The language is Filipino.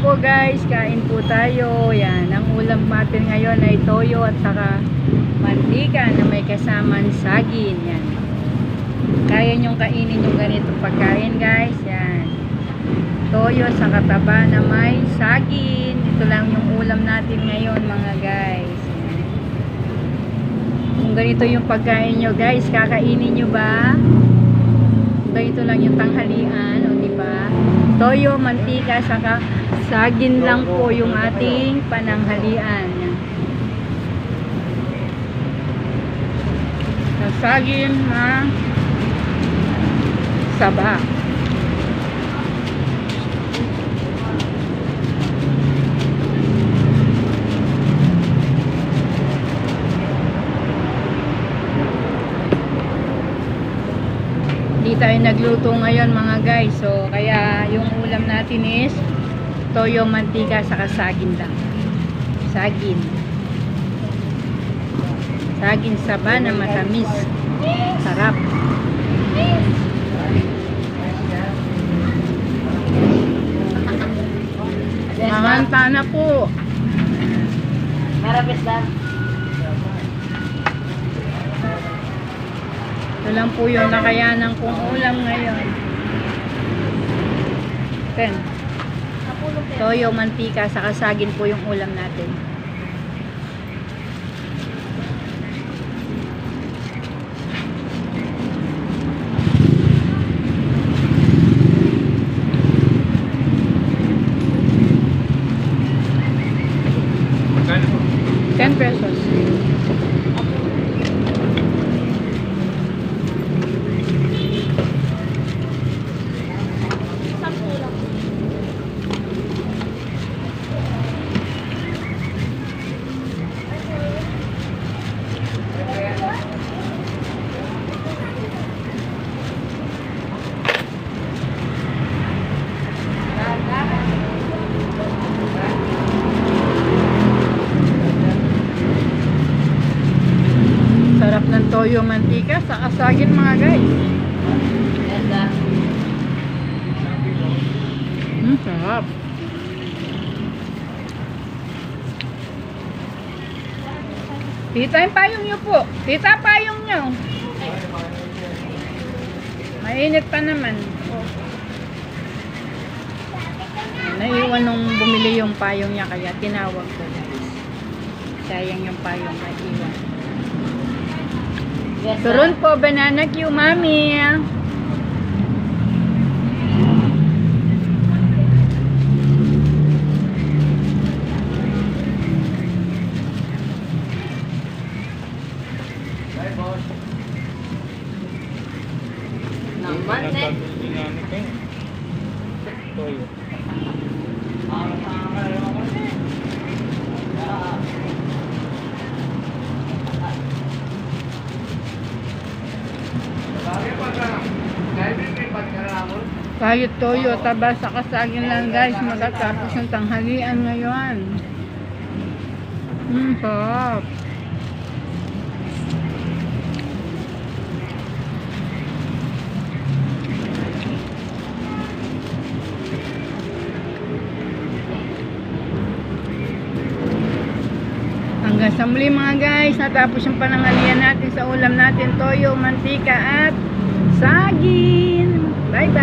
po guys, kain po tayo. Yan, ang ulam natin ngayon ay toyo at saka mantika na may kasamang saging. Yan. Kaya nyong kainin yung ganitong pagkain guys. Yan. Toyo sa kataba na may saging. Ito lang yung ulam natin ngayon mga guys. Yan. Kung ganito yung pagkain nyo guys, kakainin nyo ba? Ganito lang yung tanghalian, o di ba? Toyo, mantika, saka saging lang po yung ating pananghalian. Yan. Sa saging na saba. Hindi tayo nagluto ngayon mga guys. So, kaya yung ulam natin is toyo, mantika, saka saging lang. Saging. Saging saba na matamis. Sarap. Mamanta na po. Marapis lang. Ito lang po yung nakayanan kong ulam ngayon. Ten. Toyo, mantika, saka saging po yung ulam natin. Magkano po? 10 pesos. Sarap ng toyo, mantika, saka saging mga guys. Hmm, sarap. Tita, yung payong nyo po. Tita, payong nyo. Mainit pa naman. Naiwan nung bumili yung payong niya kaya tinawag ko guys. Sayang yung payong na iwan. Yes, Turun po, banana Q, mami. Naman eh. Toyo. Kahit toyo, taba sa kasagin lang guys, matatapos ang tanghalian ngayon. Hmm, sarap. Hanggang sa muli mga guys, natapos yung panangalian natin sa ulam natin, toyo, mantika at saging. Bye-bye!